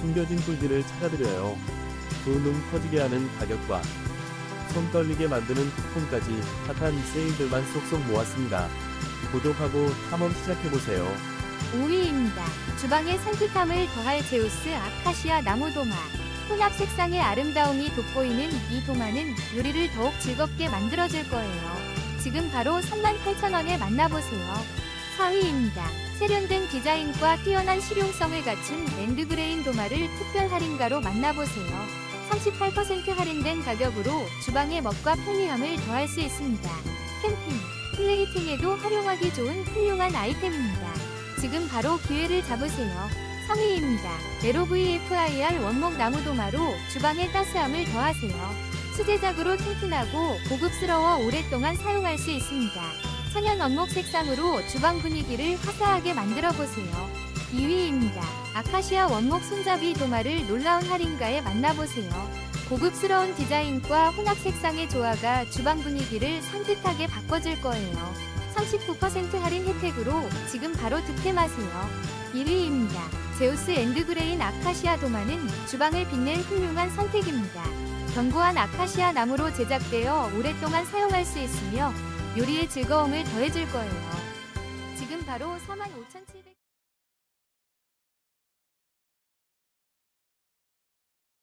숨겨진 꿀들을 찾아드려요. 두눈 커지게 하는 가격과 손 떨리게 만드는 쿠폰까지 핫한 세일들만 쏙쏙 모았습니다. 구독하고 탐험 시작해보세요. 5위입니다. 주방의 산뜻함을 더할 제우스 아카시아 나무 도마. 혼합 색상의 아름다움이 돋보이는 이 도마는 요리를 더욱 즐겁게 만들어줄 거예요. 지금 바로 38,000원에 만나보세요. 4위입니다. 세련된 디자인과 뛰어난 실용성을 갖춘 랜드그레인 도마를 특별 할인가로 만나보세요. 38% 할인된 가격으로 주방의 멋과 편리함을 더할 수 있습니다. 캠핑, 플레이팅에도 활용하기 좋은 훌륭한 아이템입니다. 지금 바로 기회를 잡으세요. 3위입니다. 에로 VFIR 원목 나무 도마로 주방의 따스함을 더하세요. 수제작으로 튼튼하고 고급스러워 오랫동안 사용할 수 있습니다. 천연 원목 색상으로 주방 분위기를 화사하게 만들어 보세요. 2위입니다. 아카시아 원목 손잡이 도마를 놀라운 할인가에 만나보세요. 고급스러운 디자인과 혼합 색상의 조화가 주방 분위기를 산뜻하게 바꿔줄 거예요. 39% 할인 혜택으로 지금 바로 득템하세요. 1위입니다. 제우스 앤드그레인 아카시아 도마는 주방을 빛낼 훌륭한 선택입니다. 견고한 아카시아 나무로 제작되어 오랫동안 사용할 수 있으며 요리의 즐거움을 더해줄 거예요. 지금 바로 45,700